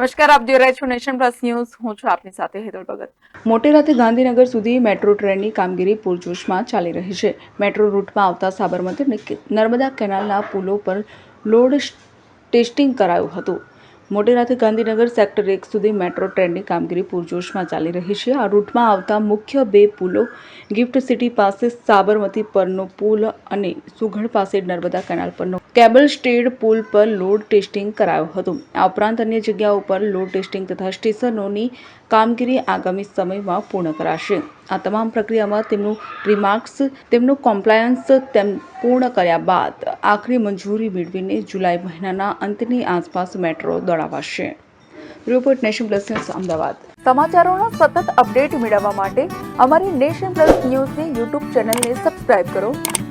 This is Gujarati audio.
નમસ્કાર, આપ જોઈ રહ્યા છો નેશન પ્લસ ન્યૂઝ. હું છું આપની સાથે હેતલ ભગત. રાતે ગાંધીનગર સુધી મેટ્રો ટ્રેનની કામગીરી પૂરજોશમાં ચાલી રહી છે. મેટ્રો રૂટમાં આવતા સાબરમતી અને નર્મદા કેનાલના પુલો પર લોડ ટેસ્ટિંગ કરાયું હતું. મોટેરાથી ગાંધીનગર સેક્ટર એક સુધી મેટ્રો ટ્રેનની કામગીરી પૂરજોશમાં ચાલી રહી છે. આ રૂટમાં આવતા મુખ્ય બે પુલો ગિફ્ટ સિટી પાસે સાબરમતી પરનો પુલ અને સુઘડ પાસે નર્મદા કેનાલ પરનો કેબલ સ્ટેડ પુલ પર લોડ ટેસ્ટિંગ કરાયું હતું. આ ઉપરાંત અન્ય જગ્યાઓ પર લોડ ટેસ્ટિંગ તથા સ્ટેશનોની કામગીરી આગામી સમયમાં પૂર્ણ કરાશે. આ તમામ પ્રક્રિયામાં તેમનું રિમાર્ક્સ તેમનું કોમ્પ્લાયન્સ તેમ પૂર્ણ કર્યા બાદ આખરી મંજૂરી મેળવીને જુલાઈ મહિનાના અંતની આસપાસ metro દોડાવાશે. Report nation plus news, Ahmedabad. સમાચારોના સતત અપડેટ મેળવવા માટે અમારી નેશન પ્લસ ન્યૂઝની યુટ્યુબ ચેનલને સબસ્ક્રાઇબ કરો.